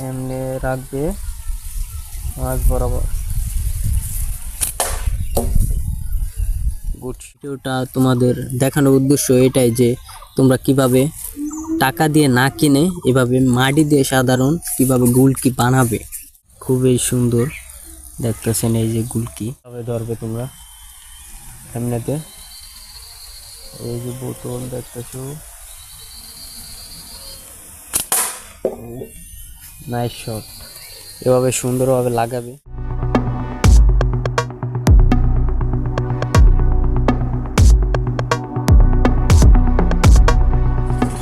এমনি রাখবে মাছ বরাবর। গুড। ভিডিওটা তোমাদের দেখানোর উদ্দেশ্য এটাই যে তোমরা কীভাবে টাকা দিয়ে না কিনে এভাবে মাটি দিয়ে সাধারণ কীভাবে গুলকি বানাবে। খুবই সুন্দর দেখতেছেন এই যে গুলকি। কীভাবে ধরবে তোমরা। এমনিতে এই যে বোতল দেখতেছো। নাইস শট এভাবে সুন্দরভাবে লাগাবে।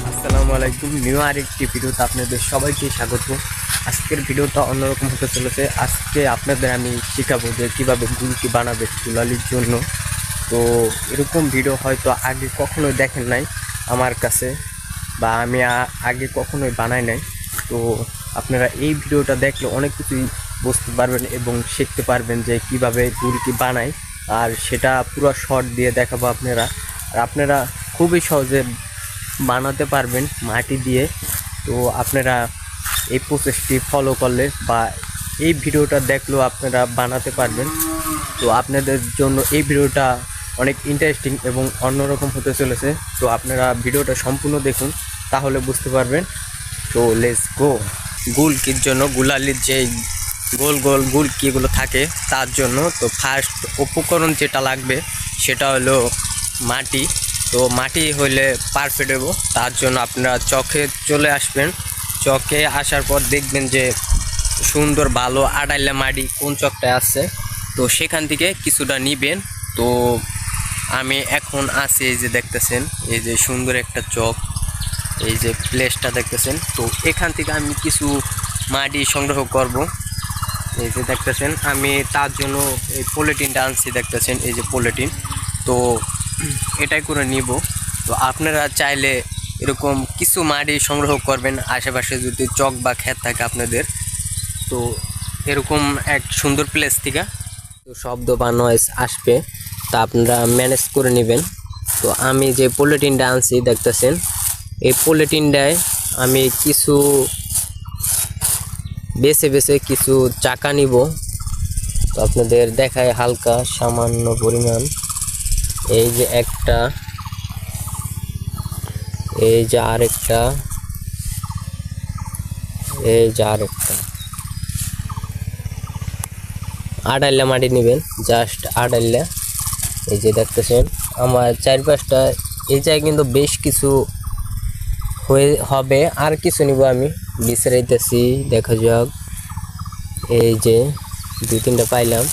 আসসালামু আলাইকুম, নিউ আরেকটি ভিডিওতে আপনাদের সবাইকে স্বাগত। আজকের ভিডিওটা অন্যরকম হতে চলেছে। আজকে আপনাদের আমি শেখাবো যে কীভাবে গুলকি বানাবে তুলালির জন্য। তো এরকম ভিডিও হয়তো আগে কখনোই দেখেন নাই আমার কাছে, বা আমি আগে কখনোই বানাই নাই। তো আপনারা এই ভিডিওটা দেখলে অনেক কিছুই বুঝতে পারবেন এবং শিখতে পারবেন যে কীভাবে গুলকি বানায়। আর সেটা পুরো শর্ট দিয়ে দেখাবো আপনারা। আর আপনারা খুবই সহজে বানাতে পারবেন মাটি দিয়ে। তো আপনারা এই প্রসেসটি ফলো করলে বা এই ভিডিওটা দেখলেও আপনারা বানাতে পারবেন। তো আপনাদের জন্য এই ভিডিওটা অনেক ইন্টারেস্টিং এবং অন্যরকম হতে চলেছে। তো আপনারা ভিডিওটা সম্পূর্ণ দেখুন, তাহলে বুঝতে পারবেন। তো লেটস গো গুলকির জন্য, গুলালির যে গোল গোল গুলকিগুলো থাকে, তার জন্য তো ফার্স্ট উপকরণ যেটা লাগবে, সেটা হলো মাটি। তো মাটি হলে পারফেক্ট হব তার জন্য আপনারা চকে চলে আসবেন। চকে আসার পর দেখবেন যে সুন্দর ভালো আড়াইলা মাটি কোন চকটায় আছে। তো সেখান থেকে কিছুটা নিবেন। তো আমি এখন আছি এই যে দেখতেছেন, এই যে সুন্দর একটা চক। এই যে প্লেসটা দেখতেছেন। তো এখান থেকে আমি কিছু মাটি সংগ্রহ করব। এই যে দেখতেছেন, আমি তার জন্য এই পলিটিনটা আনছি, দেখতেছেন, এই যে পলিটিন তো এটাই করে নিব। তো আপনারা চাইলে এরকম কিছু মাটি সংগ্রহ করবেন, আশেপাশে যদি চক বা ক্ষেত থাকে আপনাদের। তো এরকম এক সুন্দর প্লেস থেকে। তো শব্দ বা নয়েস আসবে, তা আপনারা ম্যানেজ করে নেবেন। তো আমি যে পলিটিনটা আনছি, দেখতেছেন এই পলিটিনটায় আমি কিছু বেছে বেছে কিছু চাকা নিব। তো আপনাদের দেখায় হালকা সামান্য পরিমাণ। এই যে একটা, এই যে আরেকটা, এই যে আরেকটা। আড়াইলা মাটি নেবেন, জাস্ট আড়াইলা। এই যে দেখতেছেন, আমার চারপাশটা, এই জায়গায় কিন্তু বেশ কিছু হয়ে হবে, আর কিছু নিব আমি। বিছাইতেছি দেখা যাক। এই যে দুই তিনটা পাইলাম।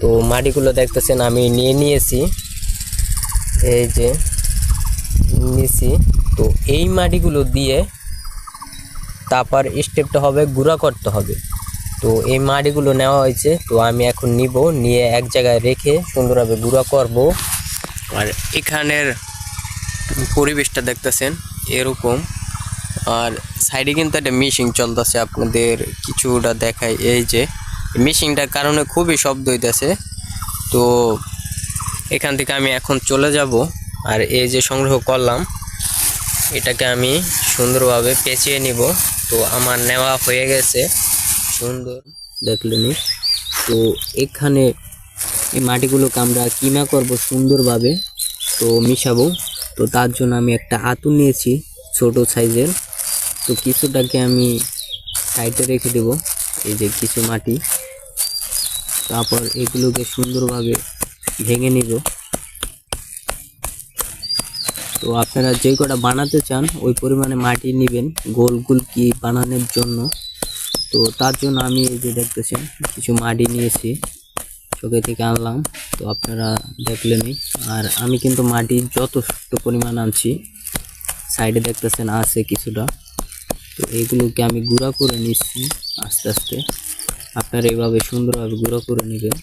তো মাটিগুলো দেখতেছেন, আমি নিয়ে নিয়েছি। এই যে নিয়েছি তো এই মাটিগুলো দিয়ে তারপর স্টেপটা হবে, গুঁড়া করতে হবে। তো এই মাটিগুলো নেওয়া হয়েছে, তো আমি এখন নিব, নিয়ে এক জায়গায় রেখে সুন্দরভাবে গুঁড়া করব। আর এখানের পরিবেশটা দেখতেছেন। এরকম। আর সাইডে কিন্তু একটা মিশিং চলতেছে আপনাদের কিছুটা দেখায় এই যে মিশিংটার কারণে খুবই শব্দ হইতেছে। তো এখান থেকে আমি এখন চলে যাব। আর এই যে সংগ্রহ করলাম, এটাকে আমি সুন্দরভাবে পেঁচিয়ে নিব। তো আমার নেওয়া হয়ে গেছে। সুন্দর, দেখলেনি তো এখানে এই মাটিগুলোকে আমরা কিমা করব সুন্দরভাবে? তো মিশাবো। তো তার জন্য আমি একটা আতু নিয়েছি ছোট সাইজের। তো কিছুটাকে আমি সাইডে রেখে দেব, এই যে কিছু মাটি। তারপর এগুলোকে সুন্দরভাবে ভেঙে নিব। তো আপনারা যে কটা বানাতে চান, ওই পরিমাণে মাটি নেবেন, গোল গোল কি বানানোর জন্য। তো তার জন্য আমি এই যে দেখতেছেন, কিছু মাটি নিয়েছি। চোখে থেকে আনলাম, তো আপনারা দেখলেনই আর আমি কিন্তু মাটি যথেষ্ট পরিমাণ আনছি, সাইডে দেখতেছেন আছে কিছুটা। তো এইগুলোকে আমি গুঁড়া করে নিচ্ছি আস্তে আস্তে। আপনারা এইভাবে সুন্দরভাবে গুঁড়া করে নেবেন,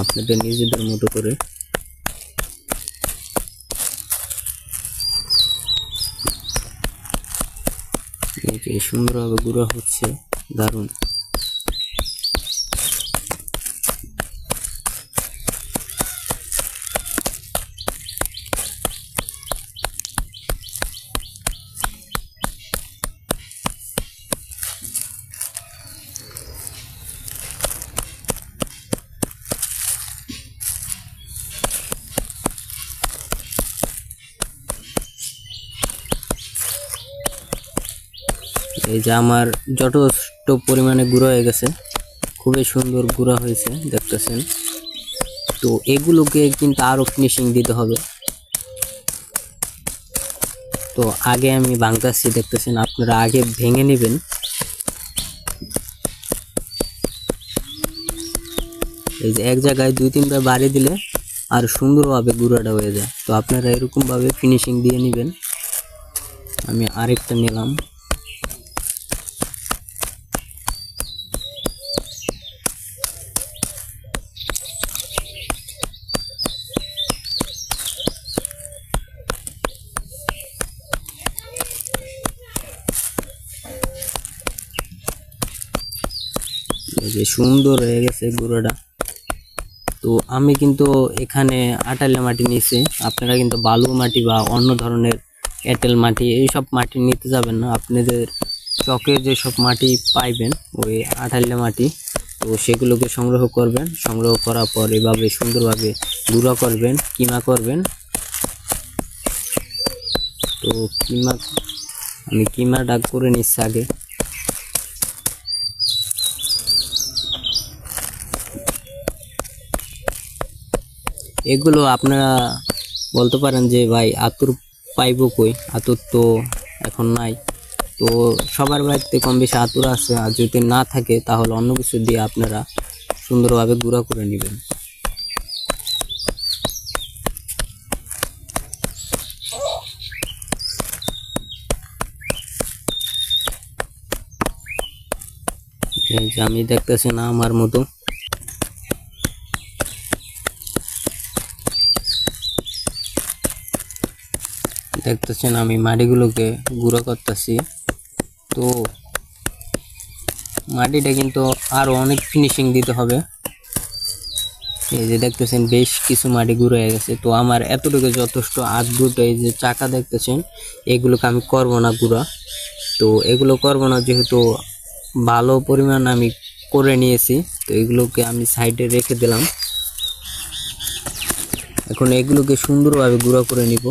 আপনাদের নিজেদের মতো করে। সুন্দরভাবে গুঁড়ো হচ্ছে, দারুণ। যে আমার যথেষ্ট পরিমাণে গুঁড়ো হয়ে গেছে। খুবই সুন্দর গুঁড়ো হয়েছে, দেখতেছেন। তো এগুলোকে কিন্তু আরও ফিনিশিং দিতে হবে। তো আগে আমি ভাঙতাছি, দেখতেছেন, আপনারা আগে ভেঙে নেবেন। এই যে এক জায়গায় দুই তিনবার বাড়ি দিলে আর সুন্দরভাবে গুঁড়াটা হয়ে যায়। তো আপনারা এরকমভাবে ফিনিশিং দিয়ে নেবেন। আমি আরেকটা নিলাম। সুন্দর হয়ে গেছে গুঁড়োটা। তো আমি কিন্তু এখানে আটালে মাটি নিয়েছি। আপনারা কিন্তু বালু মাটি বা অন্য ধরনের এঁটেল মাটি, এইসব মাটি নিতে যাবেন না। আপনাদের চকে যেসব মাটি পাইবেন, ওই আটালে মাটি, তো সেগুলোকে সংগ্রহ করবেন। সংগ্রহ করার পর এভাবে সুন্দরভাবে গুঁড়ো করবেন, কিমা করবেন। তো কিমা, আমি কিমাটা করে নিচ্ছি আগে। এগুলো আপনারা বলতে পারেন যে, ভাই, আতুর পাইব কই? আতুর তো এখন নাই। তো সবার বাড়িতে কম বেশি আতুর আছে, আর যদি না থাকে, তাহলে অন্য কিছু দিয়ে আপনারা সুন্দরভাবে গুঁড়া করে নেবেন। আমি দেখতেছি না আমার মতো। দেখতেছেন, আমি মাটিগুলোকে গুঁড়ো করতেছি। তো মাটিটা কিন্তু আরও অনেক ফিনিশিং দিতে হবে। এই যে দেখতেছেন, বেশ কিছু মাটি গুঁড়ো হয়ে গেছে। তো আমার এতটুকু যথেষ্ট আদ্ভুত এই যে চাকা দেখতেছেন, এগুলোকে আমি করব না গুঁড়া। তো এগুলো করব না যেহেতু ভালো পরিমাণ আমি করে নিয়েছি, তো এগুলোকে আমি সাইডে রেখে দিলাম। এখন এগুলোকে সুন্দরভাবে গুঁড়ো করে নিব।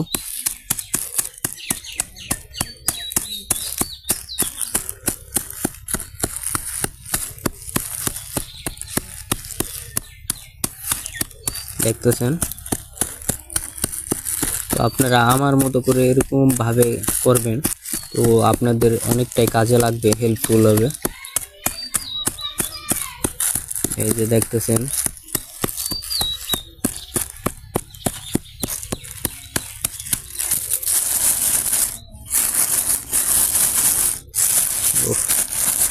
দেখতেছেন। তো আপনারা আমার মতো করে এরকম ভাবে করবেন, তো আপনাদের অনেকটাই কাজে লাগবে হেল্পফুল হবে। এই যে দেখতেছেন।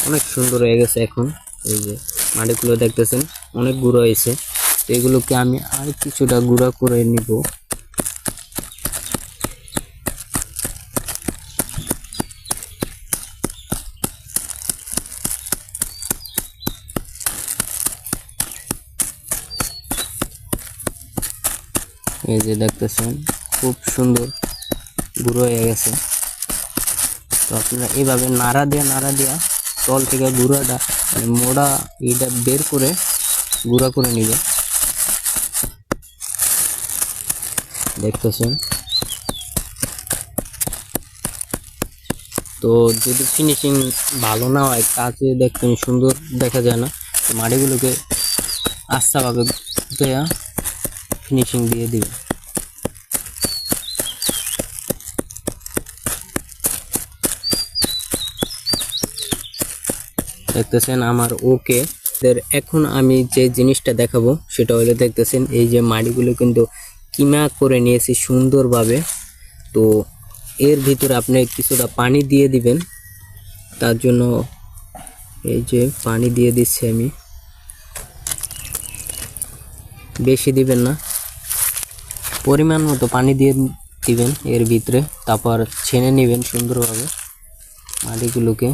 অনেক সুন্দর হয়ে গেছে এখন। এই যে মাটিগুলো দেখতেছেন, অনেক গুঁড়ো হয়েছে। এগুলোকে আমি আর কিছুটা গুঁড়া করে নিব। এই যে দেখতেছেন, খুব সুন্দর গুঁড়ো হয়ে গেছে। তো আপনারা এইভাবে নাড়া দিয়ে, নাড়া দিয়া তল থেকে গুঁড়াটা মানে মোড়া এইটা বের করে গুঁড়া করে নিবে দেখতেছেন। তো যদি ফিনিশিং ভালো না হয়, কাজে দেখতেন সুন্দর দেখা যায় না, তো মাটিগুলোকে আস্তাভাবে দেয়া ফিনিশিং দিয়ে দিবে দেখতেছেন আমার ওকে। এখন আমি যে জিনিসটা দেখাবো, সেটা হলো দেখতেছেন এই যে মাড়িগুলো কিন্তু কিমা করে নিয়েছি সুন্দরভাবে। তো এর ভিতরে আপনি কিছুটা পানি দিয়ে দিবেন। তার জন্য এই যে পানি দিয়ে দিচ্ছি আমি। বেশি দিবেন না। পরিমাণ মতো পানি দিয়ে দিবেন এর ভিতরে। তারপর ছেনে নেবেন সুন্দরভাবে মাটিগুলোকে।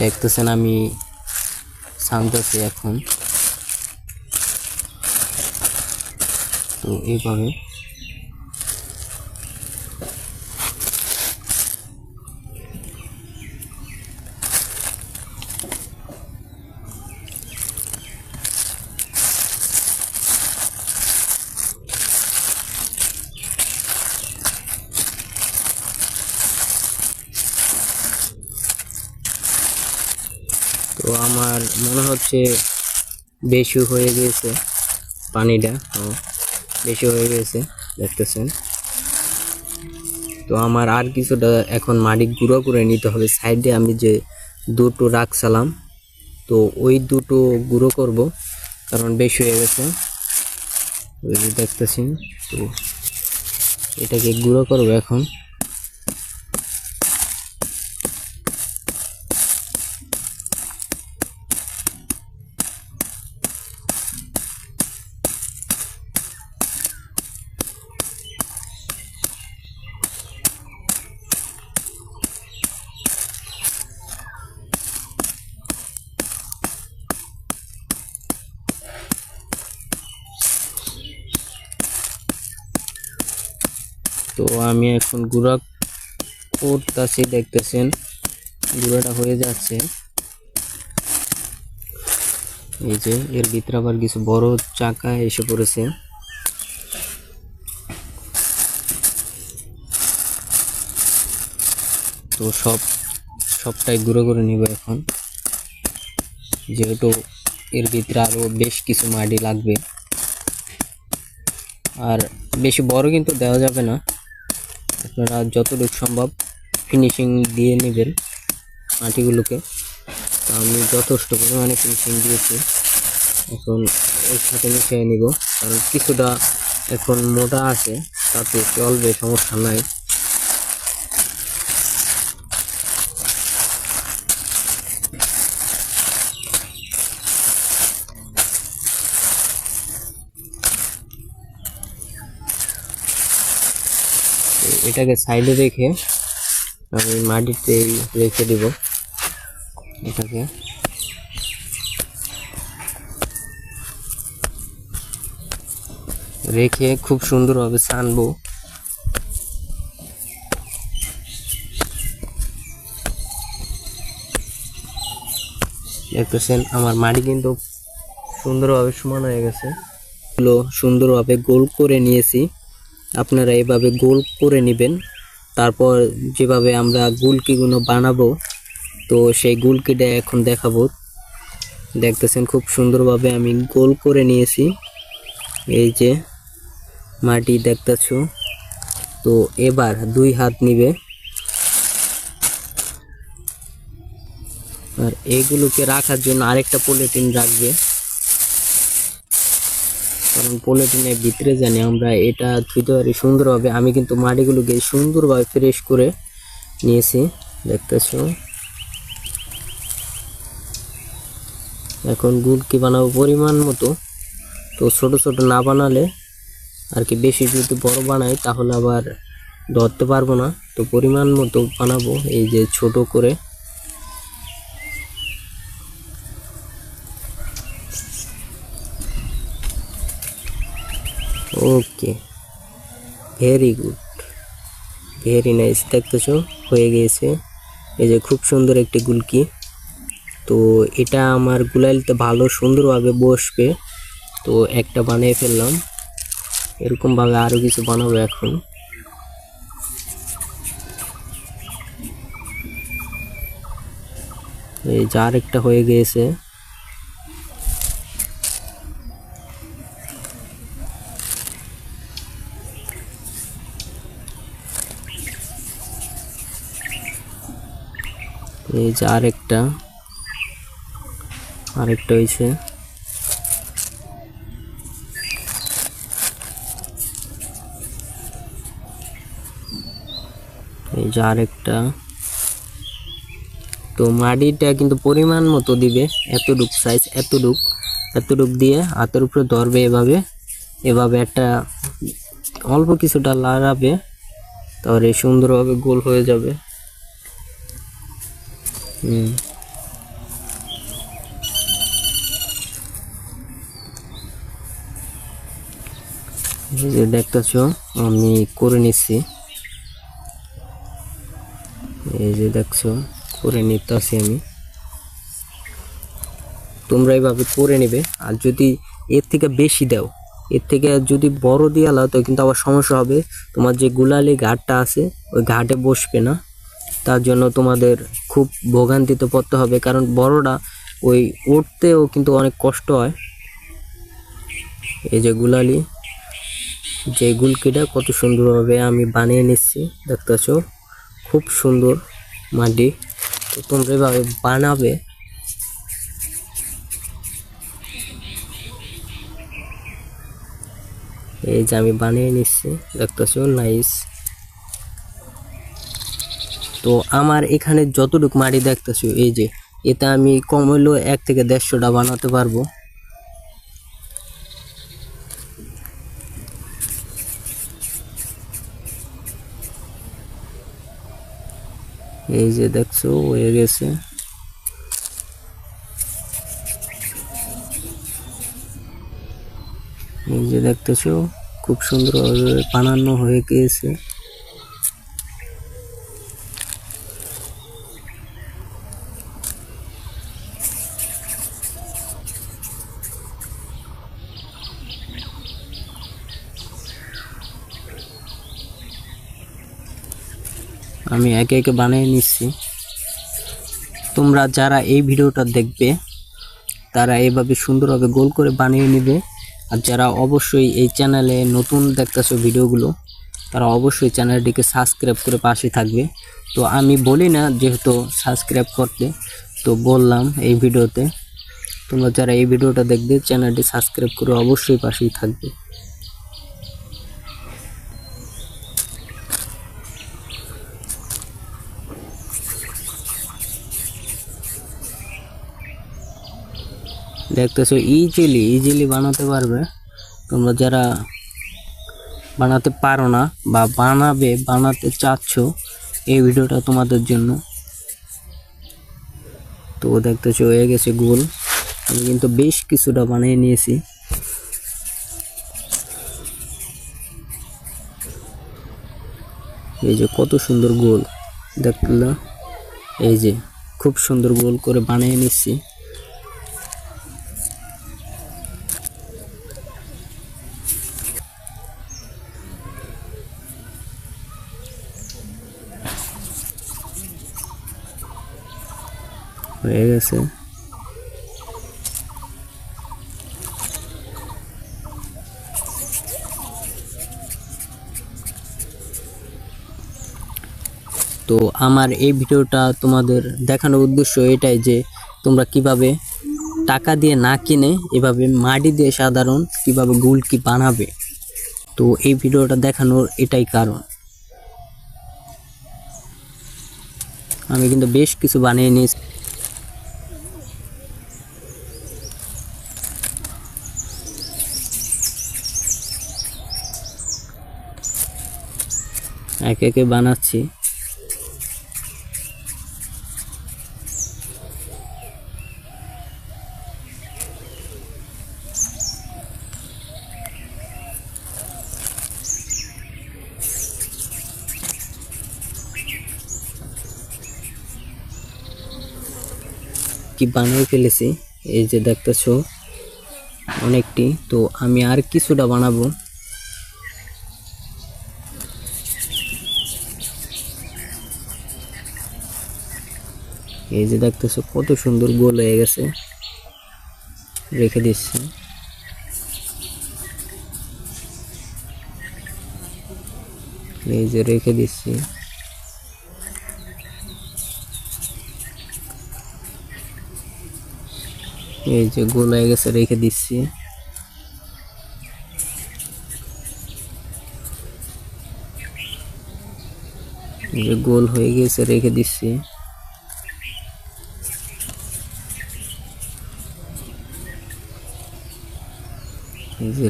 দেখতেছেন আমি সামতেছি এখন। তো এইভাবে তো আমার হচ্ছে বেশি হয়ে গিয়েছে পানিটা বেশি হয়ে গেছে, দেখতেছেন। তো আমার আর কিছুটা এখন মাটি গুঁড়ো করে নিতে হবে। সাইডে আমি যে দুটো রাখছিলাম, তো ওই দুটো গুঁড়ো করব, কারণ বেশি হয়ে গেছে। ওই দেখতেছি তো এটাকে গুঁড়ো করব এখন। গুঁড়া করতেছি, দেখতেছেন? গুঁড়াটা হয়ে যাচ্ছে। এই যে, এর ভিতরে আবার কিছু বড় চাকা এসে পড়েছে। তো সব, সবটাই গুঁড়ো করে নিব এখন। যেহেতু এর ভিতরে আরও বেশ কিছু মাটি লাগবে। আর বেশি বড় কিন্তু দেওয়া যাবে না। আপনারা যতটুকু সম্ভব ফিনিশিং দিয়ে নেবেন মাটিগুলোকে। আমি যথেষ্ট পরিমাণে ফিনিশিং দিয়েছি। এখন ওর সাথে মিশিয়ে নিব। কারণ কিছুটা এখন মোটা আছে, তাতে চলবে সমস্যা নাই। এটাকে সাইডে রেখে আমি মাটিতে রেখে দিব এটাকে। রেখে খুব সুন্দরভাবে ছানবো। দেখতেছেন, আমার মাটি কিন্তু সুন্দরভাবে সমান হয়ে গেছে। সুন্দরভাবে গোল করে নিয়েছি। আপনারা এভাবে গোল করে নেবেন। তারপর যেভাবে আমরা গুলকিগুলো বানাবো, তো সেই গুলকিটা এখন দেখাবো। দেখতেছেন খুব সুন্দরভাবে আমি গোল করে নিয়েছি। এই যে মাটি দেখতেছ। তো এবার দুই হাত নিবে। আর এগুলোকে রাখার জন্য আরেকটা পলিথিন রাখবে। কারণ পলিথিনের ভিতরে জানি আমরা এটা ধুইতে পারি সুন্দরভাবে। আমি কিন্তু মাটিগুলোকে সুন্দরভাবে ফ্রেশ করে নিয়েছি, দেখতেছো? এখন গুড় কি বানাবো পরিমাণ মতো। তো ছোট ছোট না বানালে আর কি বেশি যদি বড় বানাই তাহলে আবার ধরতে পারব না। তো পরিমাণ মতো বানাবো, এই যে ছোট করে। Okay very good very nice দেখতেছো? হয়ে গিয়েছে এই যে খুব সুন্দর একটি গুলকি। তো এটা আমার গুলাইলতে ভালো সুন্দরভাবে বসবে। তো একটা বানিয়ে ফেললাম। এরকমভাবে আরও কিছু বানাবো এখন। এই যার একটা হয়ে গিয়েছে এই যে আরেকটা। আরেকটা হয়েছে। এই যে আরেকটা। তো মাটিটা কিন্তু পরিমাণ মতো দিবে, এতটুক সাইজ এতটুক এতটুক দিয়ে হাতের উপরে ধরবে এভাবে। এভাবে একটা অল্প কিছুটা লাগাবে তাহলে সুন্দরভাবে গোল হয়ে যাবে। হুম এই যে দেখতেছো, আমি করে নিচ্ছি। এই যে দেখছ, করে নিতেছি আমি। তোমরা এইভাবে করে নেবে, আর যদি এর থেকে বেশি দাও, এর থেকে যদি বড় দিয়ে আলাও তো কিন্তু আবার সমস্যা হবে। তোমার যে গুলালি ঘাটটা আছে, ওই ঘাটে বসবে না। তার জন্য তোমাদের খুব ভোগান্তিতে পড়তে হবে, কারণ বড়টা ওই উঠতেও কিন্তু অনেক কষ্ট হয়। এই যে গুলালি, যে গুলকিটা কত সুন্দরভাবে আমি বানিয়ে নিচ্ছি দেখতেছ খুব সুন্দর মাটি। তো তোমরা এভাবে বানাবে। এই যে আমি বানিয়ে নিচ্ছি দেখতেছো নাইস তো আমার এখানে যতটুকু মাটি দেখতেছো, এই যে এটা আমি কম হইলেও এক থেকে দেড়শোটা বানাতে পারব। এই যে দেখছ, হয়ে গেছে। এই যে দেখতেছো, খুব সুন্দরভাবে বানানো হয়ে গিয়েছে আমি একে একে বানিয়ে নিচ্ছি। তোমরা যারা এই ভিডিওটা দেখবে, তারা এইভাবে সুন্দরভাবে গোল করে বানিয়ে নেবে। আর যারা অবশ্যই এই চ্যানেলে নতুন দেখতেছো ভিডিওগুলো, তারা অবশ্যই চ্যানেলটিকে সাবস্ক্রাইব করে পাশে থাকবে। তো আমি বলি না যেহেতু সাবস্ক্রাইব করতে, তো বললাম এই ভিডিওতে। তোমরা যারা এই ভিডিওটা দেখবে, চ্যানেলটি সাবস্ক্রাইব করে অবশ্যই পাশেই থাকবে। দেখতেছো ইজিলি ইজিলি বানাতে পারবে। তোমরা যারা বানাতে পারো না বা বানাবে, বানাতে চাচ্ছ এই ভিডিওটা তোমাদের জন্য। তো দেখতেছো, হয়ে গেছে গোল। আমি কিন্তু বেশ কিছুটা বানিয়ে নিয়েছি। এই যে কত সুন্দর গোল, দেখলা? এই যে খুব সুন্দর গোল করে বানিয়ে নিচ্ছি। হয়ে গেছে। তো আমার এই ভিডিওটা তোমাদের দেখানোর উদ্দেশ্য এটাই যে, তোমরা কীভাবে টাকা দিয়ে না কিনে এভাবে মাটি দিয়ে সাধারণ কীভাবে গুলকি বানাবে। তো এই ভিডিওটা দেখানোর এটাই কারণ। আমি কিন্তু বেশ কিছু বানিয়ে নিয়েছি। একে একে বানাচ্ছি। কি বানিয়ে ফেলেছি? এই যে দেখতেছো, অনেকটি। তো আমি আর কিছুটা বানাবো। এই যে দেখতেছো কত সুন্দর গোল হয়ে গেছে। রেখে দিচ্ছি। এই যে রেখে দিচ্ছি। এই যে গোল হয়ে গেছে, রেখে দিচ্ছি। গোল হয়ে গেছে, রেখে দিচ্ছি।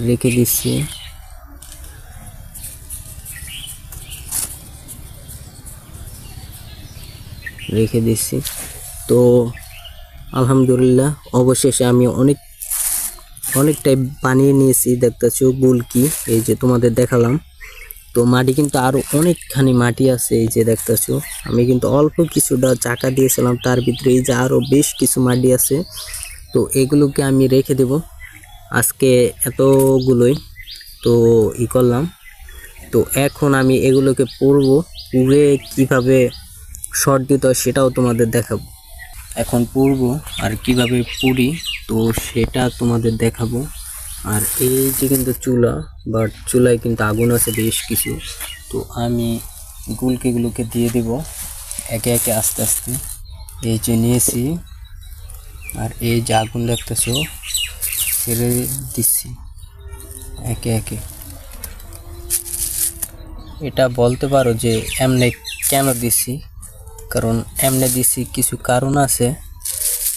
রেখে দিচ্ছি। রেখে দিচ্ছি। তো, আলহামদুলিল্লাহ, অবশেষে আমি অনেক, অনেকটাই বানিয়ে নিয়েছি, দেখতেছো গুলকি এই যে তোমাদের দেখালাম। তো মাটি কিন্তু আরও অনেকখানি মাটি আছে, এই যে দেখতেছো। আমি কিন্তু অল্প কিছুটা চাকা দিয়েছিলাম, তার ভিতরে এই যে আরও বেশ কিছু মাটি আছে। তো এগুলোকে আমি রেখে দেব। আজকে এতগুলোই তো ই করলাম। তো এখন আমি এগুলোকে পরবো পুড়ে কীভাবে শর্ট দিতে হয় সেটাও তোমাদের দেখাবো। এখন পুরবো আর কীভাবে পুরি তো সেটা তোমাদের দেখাবো। আর এই যে কিন্তু চুলা বাট চুলায় কিন্তু আগুন আছে বেশ কিছু। তো আমি গুলকিগুলোকে দিয়ে দেব একে একে আস্তে আস্তে। এই যে নিয়েছি, আর এই যে আগুন দেখতেছো ছেড়ে দিচ্ছি। একে একে। এটা বলতে পারো যে এমনে কেন দিছি? কারণ এমনে দিছি কিছু কারণ আছে।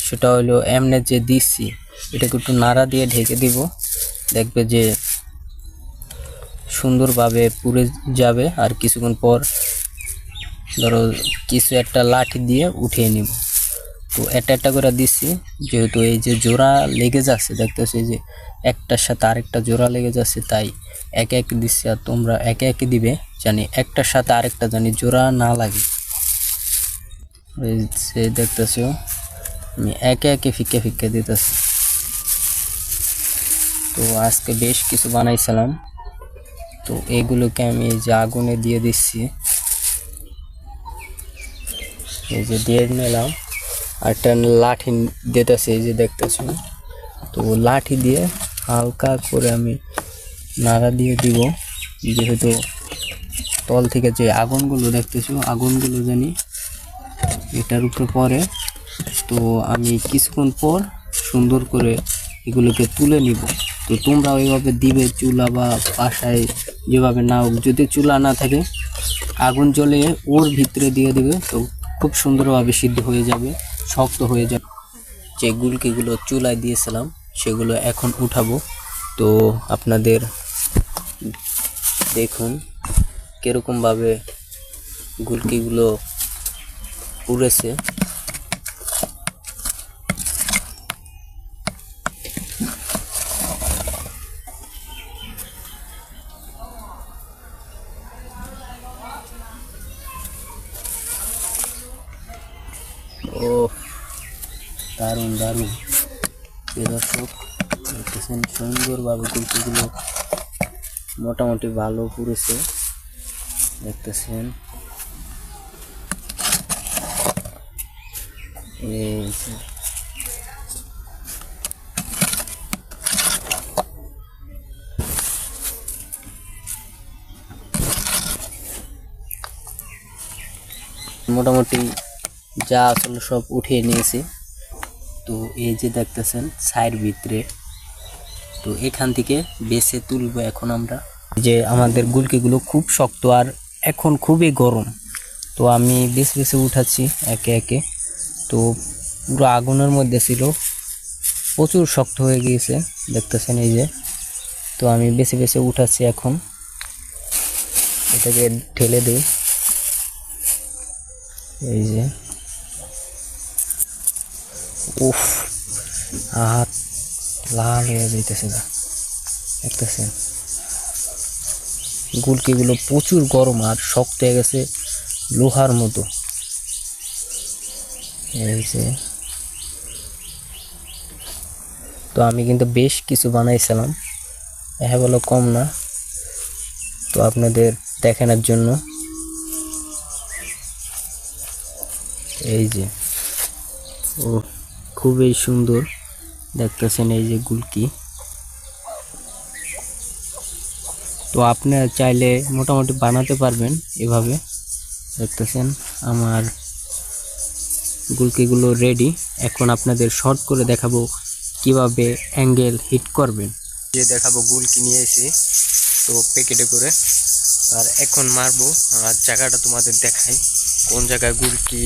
সেটা হলো এমনে যে দিছি, এটাকে একটু নাড়া দিয়ে ঢেকে দিব। দেখবে যে সুন্দরভাবে পুড়ে যাবে। আর কিছুক্ষণ পর ধরো কিছু একটা লাঠি দিয়ে উঠিয়ে নিব। তো একটা একটা করে দিচ্ছি যেহেতু এই যে জোড়া লেগে যাচ্ছে, দেখতেছি যে একটার সাথে আরেকটা জোড়া লেগে যাচ্ছে, তাই একে একে দিচ্ছি আর তোমরা একে একে দিবে জানি একটার সাথে আরেকটা জানি জোড়া না লাগে। যে দেখতেছো, আমি একে একে ফিকে ফিকে দিতেছি। তো আজকে বেশ কিছু বানাইছিলাম। তো এগুলোকে আমি এই যে আগুনে দিয়ে দিচ্ছি। এই যে দিয়ে নিলাম। একটা লাঠি দিতেছে, এই যে দেখতেছো তো লাঠি দিয়ে হালকা করে আমি নাড়া দিয়ে দিব। যেহেতু তল থেকে যে আগুনগুলো দেখতেছো, আগুনগুলো জানি এটার উপরে পরে তো আমি কিছুক্ষণ পর সুন্দর করে এগুলোকে তুলে নিব। তো তোমরা ওইভাবে দিবে চুলা বা পাশায় যেভাবে না যদি চুলা না থাকে, আগুন জ্বলে ওর ভিতরে দিয়ে দেবে। তো খুব সুন্দরভাবে সিদ্ধ হয়ে যাবে। শক্ত হয়ে যায়। যে গুলকিগুলো চুলায় দিয়েছিলাম, সেগুলো এখন উঠাবো। তো আপনাদের দেখুন কীরকমভাবে গুলকিগুলো পুড়েছে সুন্দরভাবে কুলপিগুলো মোটামুটি ভালো পুড়েছে। দেখতেছেন। এই মোটামুটি যা আসলে সব উঠিয়ে নিয়েছি। তো এই যে দেখতেছেন, সাইড ভিতরে। তো এখান থেকে বেছে তুলব এখন আমরা। যে আমাদের গুলকিগুলো খুব শক্ত আর এখন খুবই গরম। তো আমি বেছে বেছে উঠাচ্ছি একে একে। তো পুরো আগুনের মধ্যে ছিল, প্রচুর শক্ত হয়ে গিয়েছে, দেখতেছেন এই যে। তো আমি বেছে বেছে উঠাচ্ছি এখন। এটাকে ঢেলে দিই। এই যে। উফ হাত লাল হয়ে যাইতেছে না দেখতেছেন? গুলকিগুলো প্রচুর গরম আর শক্ত হয়ে গেছে লোহার মতো। এই যে। তো আমি কিন্তু বেশ কিছু বানাইছিলাম। হ্যাঁ বলো কম না। তো আপনাদের দেখানোর জন্য। এই যে। ও, খুবই সুন্দর। দেখতেছেন এই যে গুলকি। তো আপনারা চাইলে মোটামুটি বানাতে পারবেন এভাবে। দেখতেছেন, আমার গুলকিগুলো রেডি এখন আপনাদের শর্ট করে দেখাবো কীভাবে অ্যাঙ্গেল হিট করবেন। যে দেখাবো গুলকি নিয়ে এসে, তো প্যাকেটে করে। আর এখন মারবো, আর জায়গাটা তোমাদের দেখাই, কোন জায়গায় গুলকি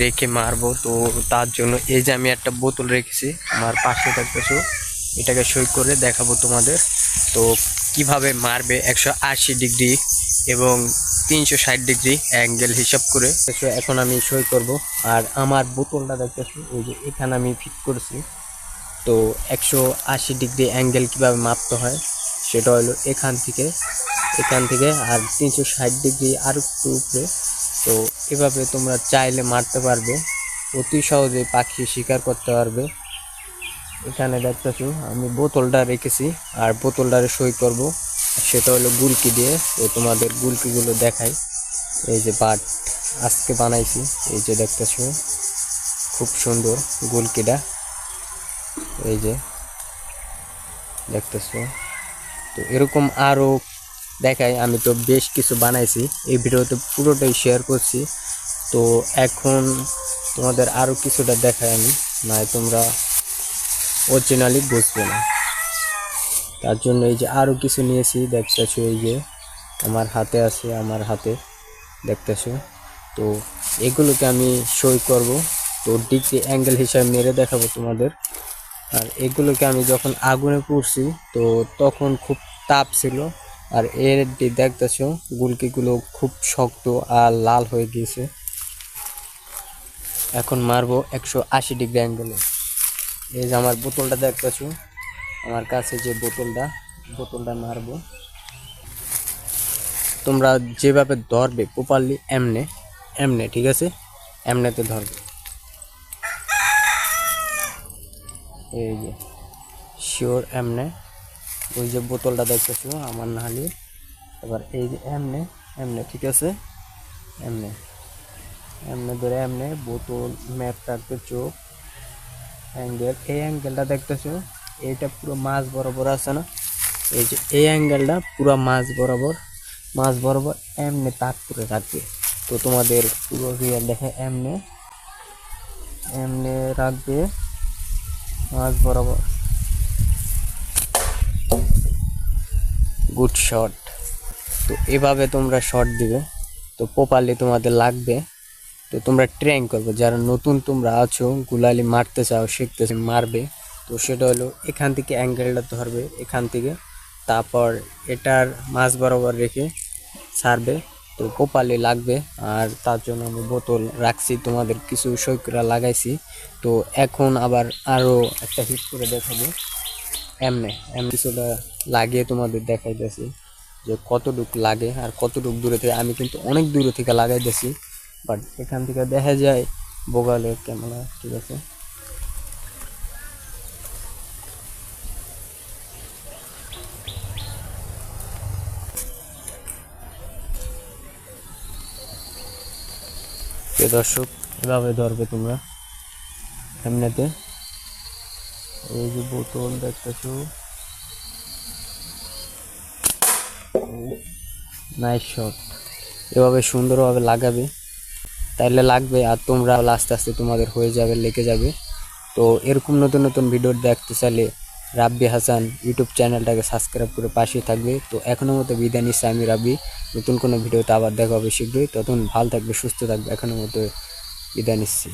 রেখে মারবো। তো তার জন্য এই যে আমি একটা বোতল রেখেছি, আমার পাশে থাকতেছো এটাকে সই করে দেখাবো তোমাদের। তো কীভাবে মারবে একশো আশি ডিগ্রি এবং তিনশো ষাট ডিগ্রি অ্যাঙ্গেল হিসাব করে এখন আমি সই করব। আর আমার বোতলটা দেখতেছি ওই যে এখানে আমি ফিট করেছি। তো একশো আশি ডিগ্রি অ্যাঙ্গেল কীভাবে মাপতে হয়, সেটা হলো এখান থেকে এখান থেকে আর তিনশো ষাট ডিগ্রি আর একটু উপরে। তো এভাবে তোমরা চাইলে মারতে পারবে। অতি সহজে পাখি শিকার করতে পারবে। এখানে দেখতেছো, আমি বোতলটা রেখেছি আর বোতলটারে সই করব। সেটা হলো গুলকি দিয়ে। তো তোমাদের গুলকিগুলো দেখাই। এই যে বাট আজকে বানাইছি, এই যে দেখতেছো, খুব সুন্দর গুলকিটা। এই যে দেখতেছো, তো এরকম আরও দেখাই, আমি তো বেশ কিছু বানাইছি। এই ভিডিওতে পুরোটাই শেয়ার করছি। তো এখন তোমাদের আরও কিছুটা দেখাই আমি নাই তোমরা অরিজিনালি বুঝবে না। তার জন্য এই যে আরও কিছু নিয়েছি, দেখতেছো এই যে আমার হাতে আছে, আমার হাতে, দেখতেছো। তো এগুলোকে আমি সই করব। তো ডিগ্রি অ্যাঙ্গেল হিসাবে মেরে দেখাবো তোমাদের। আর এগুলোকে আমি যখন আগুনে পুড়ছি, তো তখন খুব তাপ ছিল। আর এর দেখতেছো, গুলকিগুলো খুব শক্ত আর লাল হয়ে গিয়েছে। এখন মারবো একশো আশি ডিগ্রি অ্যাঙ্গেলে এই যে আমার বোতলটা দেখতেছো, আমার কাছে যে বোতলটা বোতলটা মারবো। তোমরা যেভাবে ধরবে প্রপারলি এমনে এমনে, ঠিক আছে? এমনেতে ধরবে। এই যে শিওর এমনে। ওই যে বোতলটা দেখতেছো, আমার নাহলে এবার এই যে এমনে এমনে, ঠিক আছে? এমনে এমনে ধরে এমনে বোতল, ম্যাপ রাখবে চোখ অ্যাঙ্গেল এই অ্যাঙ্গেলটা দেখতেছো? এইটা পুরো মাছ বরাবর আছে না? এই যে এই অ্যাঙ্গেলটা পুরো মাছ বরাবর মাছ বরাবর এমনি তাক করে রাখবে। তো তোমাদের পুরো রিয়াল দেখে এমনি, এমনে রাখবে, মাছ বরাবর। গুড শট তো এভাবে তোমরা শট দিবে। তো প্রপারলি তোমাদের লাগবে। তো তোমরা ট্রেন করবে। যারা নতুন তোমরা আছো, গুলালি মারতে চাও, শিখতে মারবে। তো সেটা হলো এখান থেকে অ্যাঙ্গেলটা ধরবে, এখান থেকে। তারপর এটার মাছ বরাবর রেখে ছাড়বে। তো প্রপারলি লাগবে। আর তার জন্য আমি বোতল রাখছি। তোমাদের কিছু সৈকরা লাগাইছি। তো এখন আবার আরও একটা হিট করে দেখাবো। এমনে এমনি কিছুটা লাগিয়ে তোমাদের দেখাইতেছি যে কতটুক লাগে আর কতটুক দূরে থেকে। আমি কিন্তু অনেক দূরে থেকে লাগাইতেছি বাট এখান থেকে দেখা যায় বোগালের ক্যামেরা, ঠিক আছে? দর্শক, এভাবে ধরবে তোমরা। এমনিতে এই যে বোতল দেখতেছো। নাইস শট এভাবে সুন্দরভাবে লাগাবে। তাইলে লাগবে আর তোমরা আস্তে আস্তে তোমাদের হয়ে যাবে, লেগে যাবে। তো এরকম নতুন নতুন ভিডিও দেখতে চাইলে রাব্বি হাসান ইউটিউব চ্যানেলটাকে সাবস্ক্রাইব করে পাশে থাকবে। তো এখনও মতো বিদায় নিচ্ছে আমি রাব্বি। নতুন কোনো ভিডিওতে আবার দেখা হবে শীঘ্রই। তখন ভালো থাকবে, সুস্থ থাকবে। এখনও মতো বিদায় নিচ্ছি।